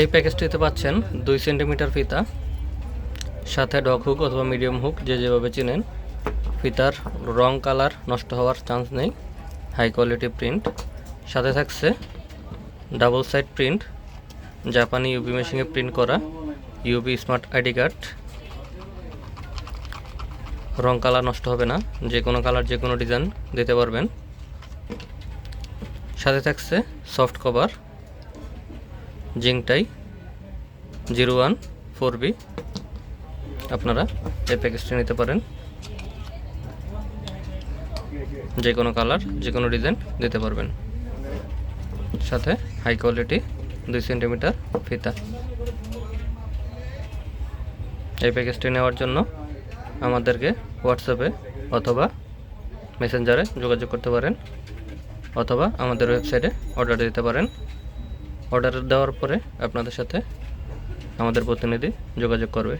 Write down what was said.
এই প্যাকেজটিতে পাচ্ছেন দুই সেন্টিমিটার ফিতা, সাথে ডগ হুক অথবা মিডিয়াম হুক, যে যেভাবে চিনেন। ফিতার রং, কালার নষ্ট হওয়ার চান্স নেই। High quality print. সাথে থাকছে ডাবল সাইড প্রিন্ট, জাপানি ইউবি মেশিনে প্রিন্ট করা ইউবি স্মার্ট আইডি কার্ড। রং, কালার নষ্ট হবে না। যে কোনো কালার, যে কোনো ডিজাইন দিতে পারবেন। সাথে থাকছে সফট কভার। জিংটাই, জিরো ওয়ান, ফোর বি। আপনারা এই প্যাকেজটি নিতে পারেন। যে কোনো কালার যে কোনো ডিজাইন দিতে পারবেন। সাথে হাই কোয়ালিটি দুই সেন্টিমিটার ফিতা। এই প্যাকেজটি নেওয়ার জন্য আমাদেরকে হোয়াটসঅ্যাপে অথবা মেসেঞ্জারে যোগাযোগ করতে পারেন। অথবা আমাদের ওয়েবসাইটে অর্ডার দিতে পারেন। অর্ডার দেওয়ার পরে আপনাদের সাথে আমাদের প্রতিনিধি যোগাযোগ করবে।